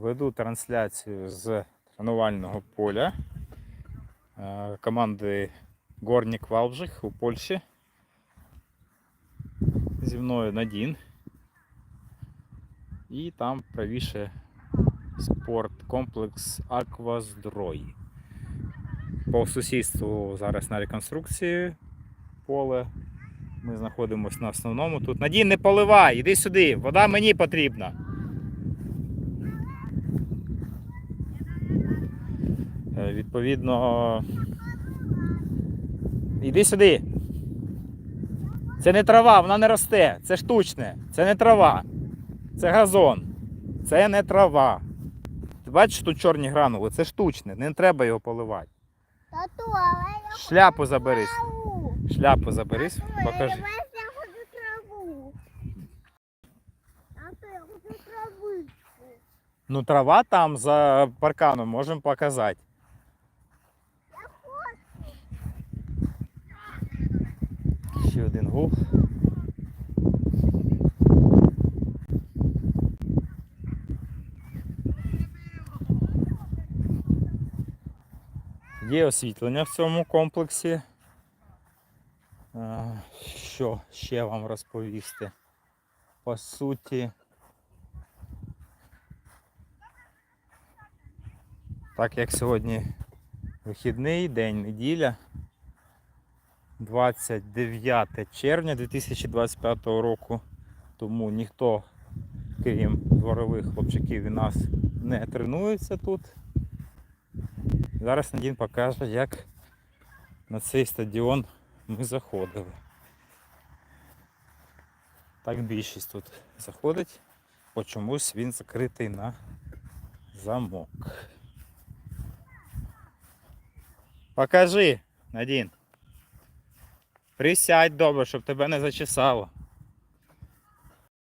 Веду трансляцію з тренувального поля е, команди Горнік Валбжих у Польщі. Зі мною Надін. І там правіше спорткомплекс Акваздрой. По сусідству зараз на реконструкції поле. Ми знаходимося на основному тут. Надін, не поливай, іди сюди, вода мені потрібна. Е, Відповідно. Іди сюди. Це не трава, вона не росте. Це штучне. Це не трава. Це газон. Це не трава. Ти бачиш тут чорні гранули? Це штучне, не треба його поливати. Тату, але я Шляпу заберись. траву. Шляпу заберись, покажи. Я хочу траву. Тату, я хочу травичку. Ну, трава там за парканом можемо показати. Ще один гул. Є освітлення в цьому комплексі. Е, Що ще вам розповісти? По суті, Так як сьогодні вихідний день, неділя, 29 червня 2025 року, тому ніхто, крім дворових хлопчиків, і нас не тренується тут. Зараз Надін покаже, як на цей стадіон ми заходили. Так більшість тут заходить, бо чомусь він закритий на замок. Покажи, Надін. Присядь добре, щоб тебе не зачесало.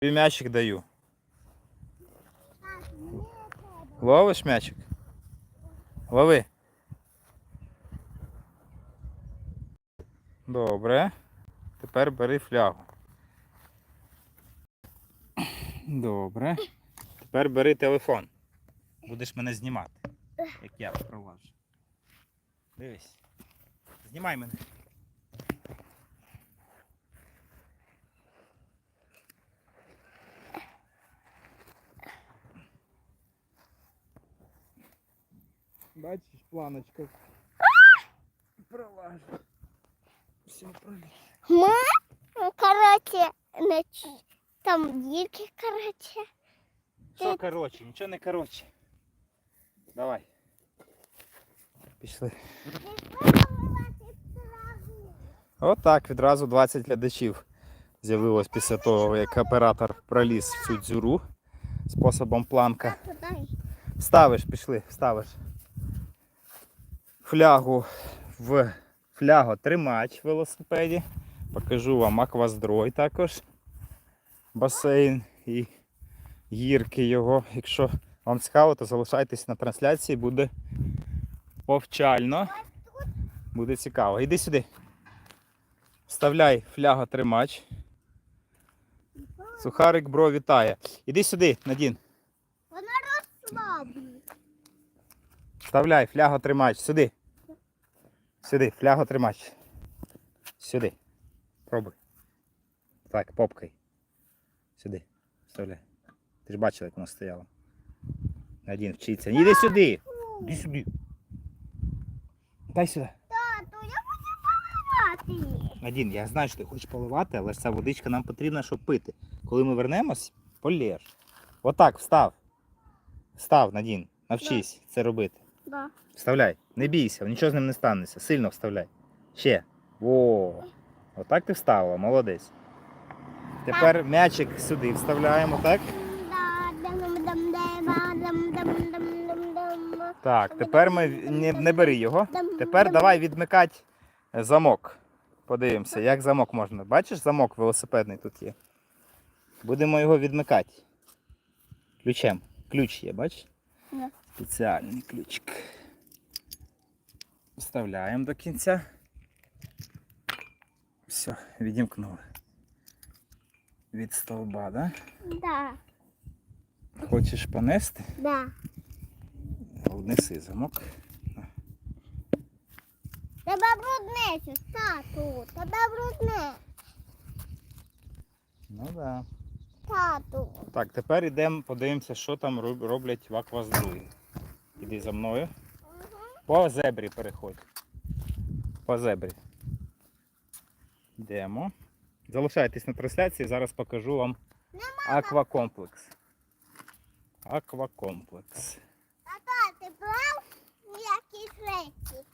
Тобі м'ячик даю. Ловиш м'ячик? Лови. Добре. Тепер бери флягу. Добре. Тепер бери телефон. Будеш мене знімати, як я проваджу. Дивись. Знімай мене. Бачиш, планочка. Пролажу. Все проліз. Ма? Ну, Короче, там дірки, короче. Що коротше? Нічого не коротше. Давай. Пішли. Отак відразу 20 глядачів з'явилось після того, як оператор проліз в цю дзюру способом планка. Ставиш, пішли, ставиш. Флягу в флягу тримач в велосипеді. Покажу вам акваздрой також. Басейн і гірки його. Якщо вам цікаво, то залишайтесь на трансляції, буде повчально. Буде цікаво. Іди сюди. Вставляй фляга тримач. Сухарик бро вітає. Іди сюди, Надін. Вона розслаблена. Вставляй фляго тримач. Сюди. Сюди, фляго тримач. Сюди. Пробуй. Так, попкой. Сюди. Вставляй. Ти ж бачила, як воно стояло. Один вчиться. Іди сюди. Іди сюди. Дай сюди. Тату, я хочу поливати. Надін, я знаю, що ти хочеш поливати, але ж ця водичка нам потрібна, щоб пити. Коли ми вернемось, полєш. Отак, встав. Встав, Надін. Навчись це робити. Да. Вставляй. Не бійся, нічого з ним не станеться. Сильно вставляй. Ще. Во. Отак ти вставила, молодець. Тепер м'ячик сюди вставляємо, так? Так, тепер ми не, не бери його. Тепер давай відмикати замок. Подивимося, як замок можна. Бачиш, замок велосипедний тут є. Будемо його відмикати. Ключем. Ключ є, бачиш? Спеціальний ключик. Вставляємо до кінця. Все, відімкнули. Від стовба, да? Да. Хочеш понести? Да. Неси замок. Тебе брудне, тату. Тебе брудне. Ну так. Да. Тату. Так, тепер йдемо, подивимося, що там роб- роблять в акваздуї. Іди за мною. По зебрі переходь. По зебрі. Йдемо. Залишайтесь на трансляції, зараз покажу вам аквакомплекс. Аквакомплекс. Тата, ти брав якісь речі?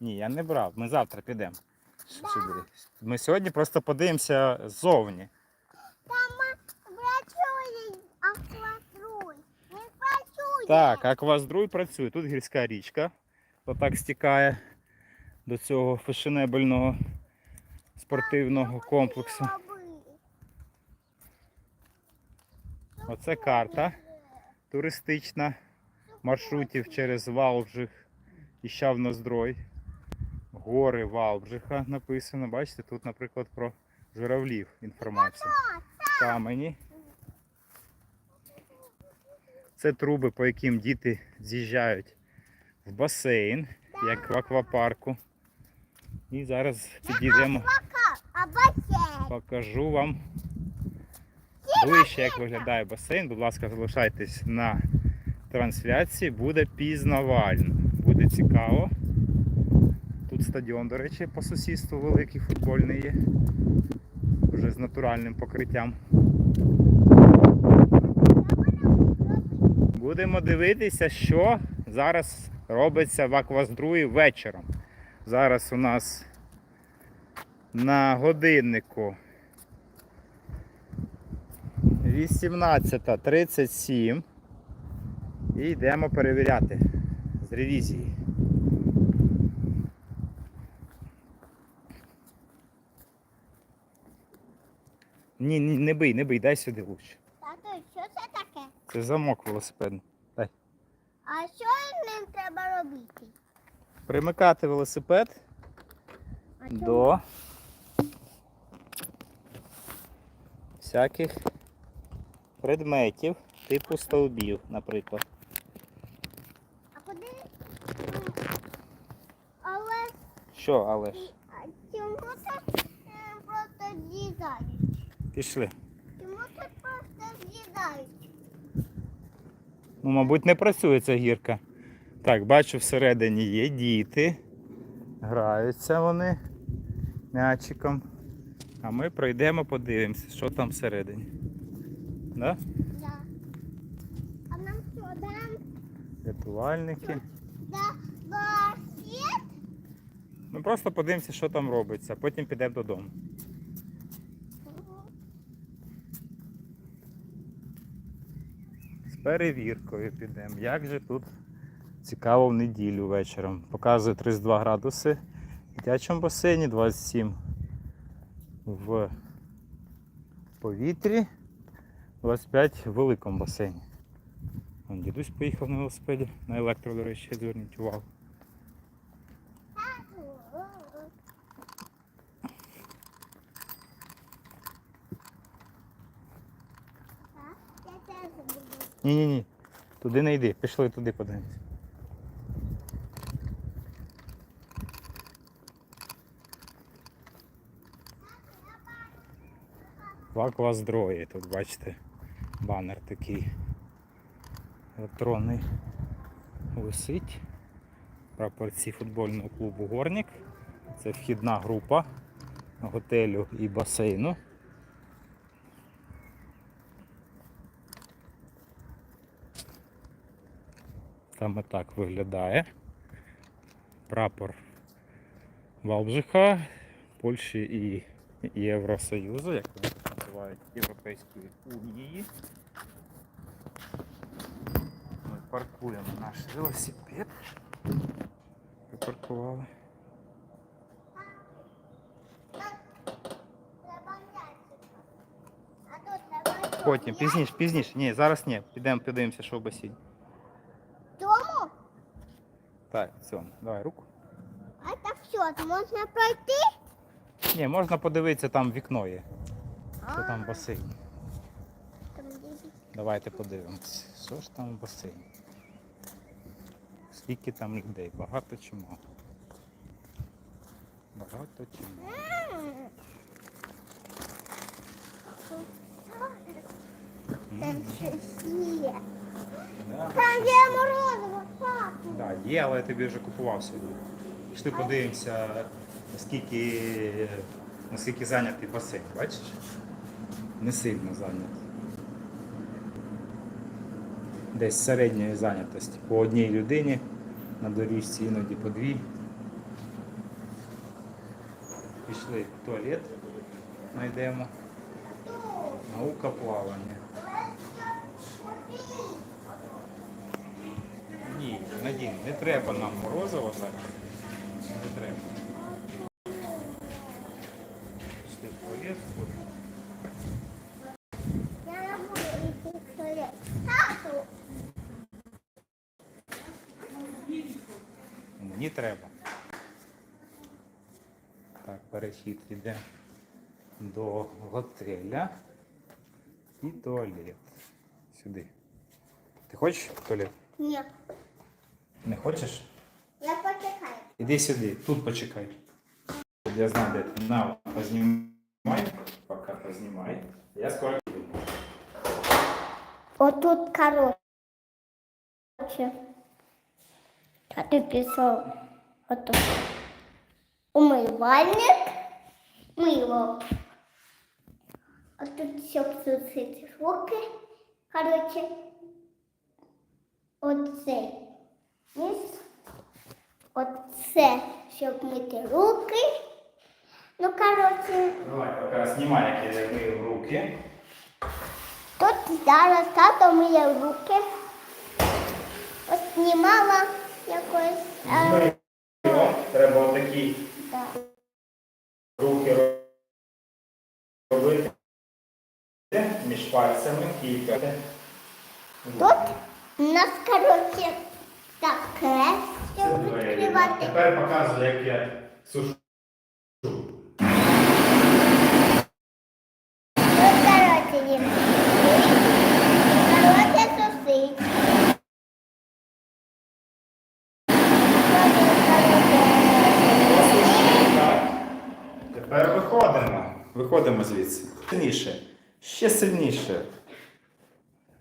Ні, я не брав. Ми завтра підемо. сюди. Ми сьогодні просто подивимося ззовні. Там працює акватруй. Він працює. Так, акваздруй працює. Тут гірська річка. Отак стікає до цього фешенебельного спортивного комплексу. Оце карта туристична маршрутів через Валбжих і Щавноздрой. Гори Валбжиха написано. Бачите, тут, наприклад, про журавлів інформація. Камені. Це труби, по яким діти з'їжджають в басейн, як в аквапарку. І зараз підійдемо, покажу вам ближче, як виглядає басейн. Будь ласка, залишайтесь на трансляції, буде пізнавально. Буде цікаво. Тут стадіон, до речі, по сусідству великий футбольний є. Вже з натуральним покриттям. Будемо дивитися, що зараз робиться в Акваздруї вечором. Зараз у нас на годиннику 18.37. І йдемо перевіряти з ревізії. Ні, ні, не бий, не бий, дай сюди лучше. Тату, що це таке? Це замок велосипедний. А що ним треба робити? Примикати велосипед А до всяких предметів, типу стовбів, наприклад. А куди? Але Що, але ж? чому це е, просто з'їдають? Пішли. Чому це просто з'їдають? Ну, мабуть, не працює ця гірка. Так, бачу, всередині є діти. Граються вони м'ячиком. А ми пройдемо, подивимося, що там всередині. Да? Да. А нам що, дам? Рятувальники. Да, басет? Ми просто подивимося, що там робиться, потім підемо додому. З перевіркою підемо. Як же тут цікаво в неділю вечором. Показує 32 градуси в дитячому басейні, 27 в повітрі, 25 в великому басейні. Дідусь поїхав на велосипеді, на електро, до речі, зверніть увагу. Так, я теж буду. Ні, ні, ні. Туди не йди, пішли туди подивимось. В акваздрої тут бачите банер такий електронний висить. Прапорці футбольного клубу Горник. Це вхідна група готелю і басейну. Саме так виглядає. Прапор Валбжиха, Польщі і Євросоюзу, як вони називають Європейської Унії. Ми паркуємо наш велосипед. Припаркували. Потім, пізніше, пізніше. Ні, зараз ні. Підемо подивимося, що в басейні. Так, все, давай руку. А так що, можна пройти? Ні, можна подивитися, там вікно є. Що там басейн. там Давайте подивимось, що ж там в басейні. Скільки там людей? Багато чи мало? Багато чи мало? Там щось є. Там є морозиво, папа. Да, є, але я тобі вже купував сьогодні. Пішли подивимося, наскільки, наскільки зайнятий басейн, бачиш? Не сильно зайнятий. Десь середньої зайнятості. По одній людині на доріжці іноді по дві. Пішли в туалет, знайдемо. Наука плавання. Не треба нам морозиво зараз. Не треба. Не треба. Так, перехід йде до готеля і туалет. Сюди. Ти хочеш туалет? ні. Не хочеш? Я почекаю. Іди сюди, тут почекай. Я знаю, де ти. На, познімай. Поки познімай. Я скоро піду. Отут короче. А ти пішов отут. Умивальник. Мило. А тут щоб сусити руки. Короче. Оцей. Ніс. Оце, щоб мити руки. Ну, короче, Давай, поки знімай, як я мию руки. Тут зараз тато миє руки. Ось знімала якось. Е, Треба отакі да. руки робити між пальцями кілька. Тут у нас, коротше, таке, щоб відкривати. Тепер показую, як я сушу. Тепер виходимо. Виходимо звідси. Сильніше. Ще сильніше.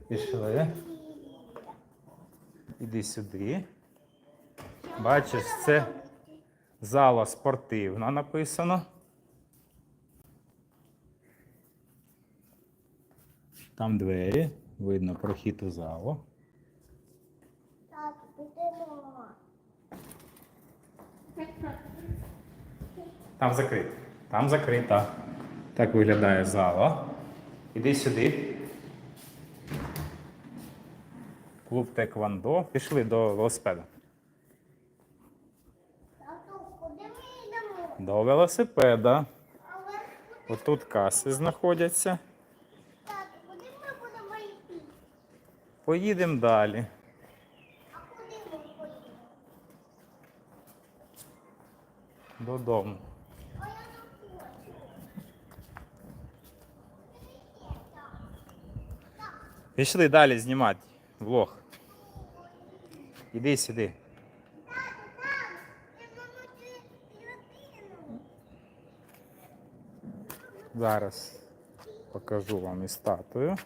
Пішли. Іди сюди. Бачиш, це зала спортивна написано. Там двері. Видно прохід у залу. Так. Там закрито. Там закрита. Так виглядає зала. Іди сюди. Клуб Теквандо. Пішли до велосипеда. До велосипеда. Отут каси знаходяться. Поїдемо далі. А куди ми поїдемо? Додому. А я не хочу. Пішли далі знімати влог. Іди сюди. Зараз покажу вам і статую.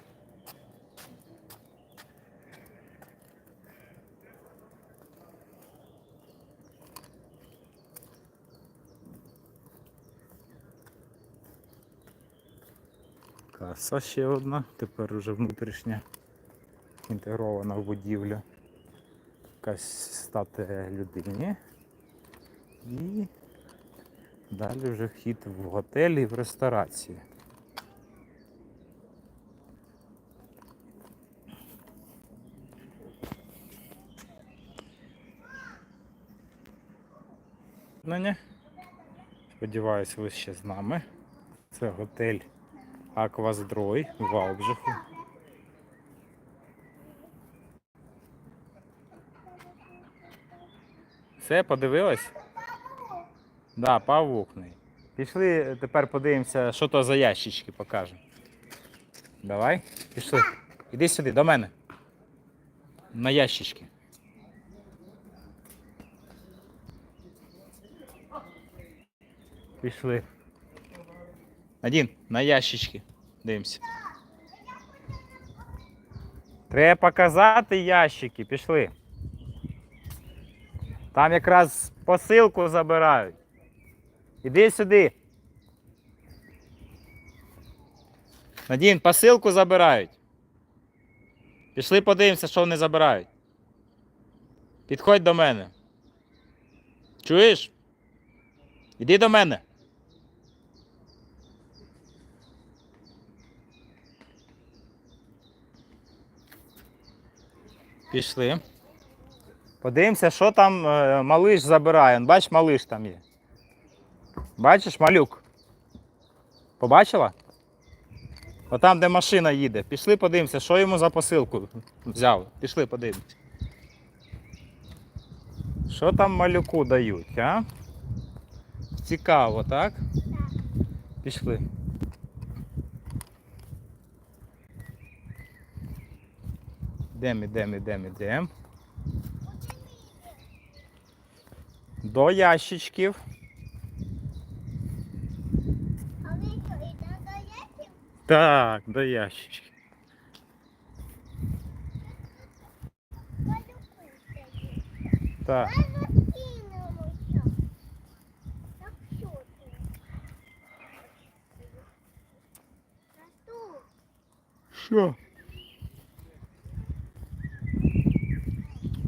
Каса ще одна, тепер уже внутрішня інтегрована в будівлю. Якась статуя людині. І далі вже вхід в готель і в. Обладнання. Сподіваюсь, ви ще з нами. Це готель Акваздрой в Валбжиху. Все, подивилась? Да, павукний. Пішли, тепер подивимося, що то за ящички покажемо. Давай, пішли. Іди сюди, до мене. На ящички. Пішли. Один, на ящички. Дивимося. Треба показати ящики. Пішли. Там якраз посилку забирають. Іди сюди. Надін, посилку забирають. Пішли подивимося, що вони забирають. Підходь до мене. Чуєш? Іди до мене. Пішли. Подивимося, що там е, малиш забирає. Бач, малиш там є. Бачиш, малюк? Побачила? Отам, де машина їде. Пішли подивимося, що йому за посилку взяв. Пішли подивимося. Що там малюку дають, а? Цікаво, так? Пішли. Ідем, ідем, ідем, ідем. До ящичків. Так, до ящичків. Так. Що?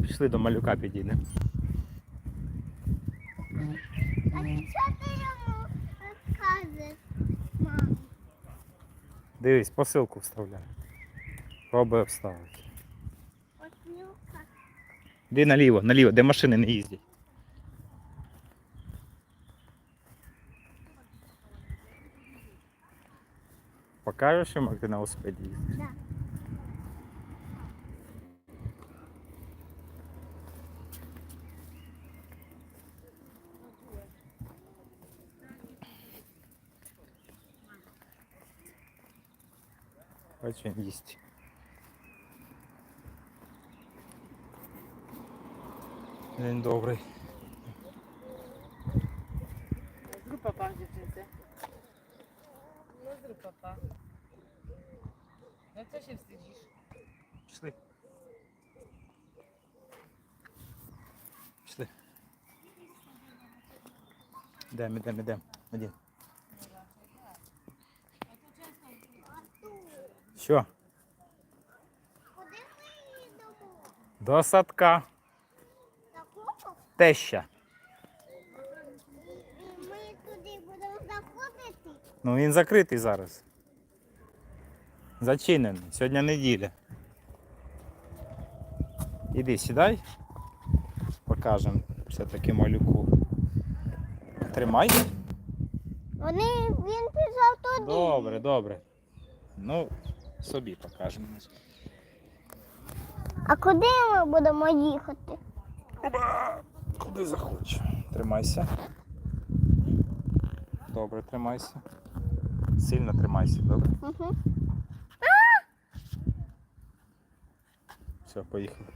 Пішли до малюка підійдемо. А ти йому розказуєш, мам? Дивись, посилку вставляй. Пробуй вставити. Оснюка. Іди наліво, наліво, де машини не їздять. Покажеш йому, як ти на велосипеді їздиш? Да. Бач, він їсть. День добрий. Зрób papa, dziewczynce. No zrób papa. No co się wstydzisz? Пішли. Пішли. Ідемо, ідемо, ідемо. Один. Що? Куди ми їдемо? До садка. Такого? Теща. І ми туди будемо заходити? Ну він закритий зараз. Зачинений. Сьогодні неділя. Іди, сідай. Покажемо все-таки малюку. Тримай. Вони, він пішов туди. Добре, добре. Ну, собі покажемо. А куди ми будемо їхати? Куди захочеш. Тримайся. Добре, тримайся. Сильно тримайся, добре? Угу. Все, поїхали.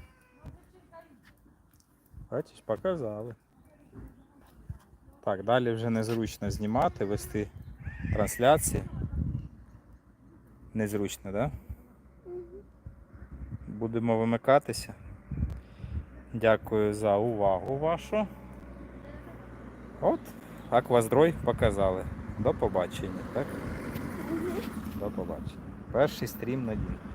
Бачиш, показали. Так, далі вже незручно знімати, вести трансляції. Незручно, так? Да? Будемо вимикатися. Дякую за увагу вашу. От, акваздрой показали. До побачення, так? До побачення. Перший стрім на день.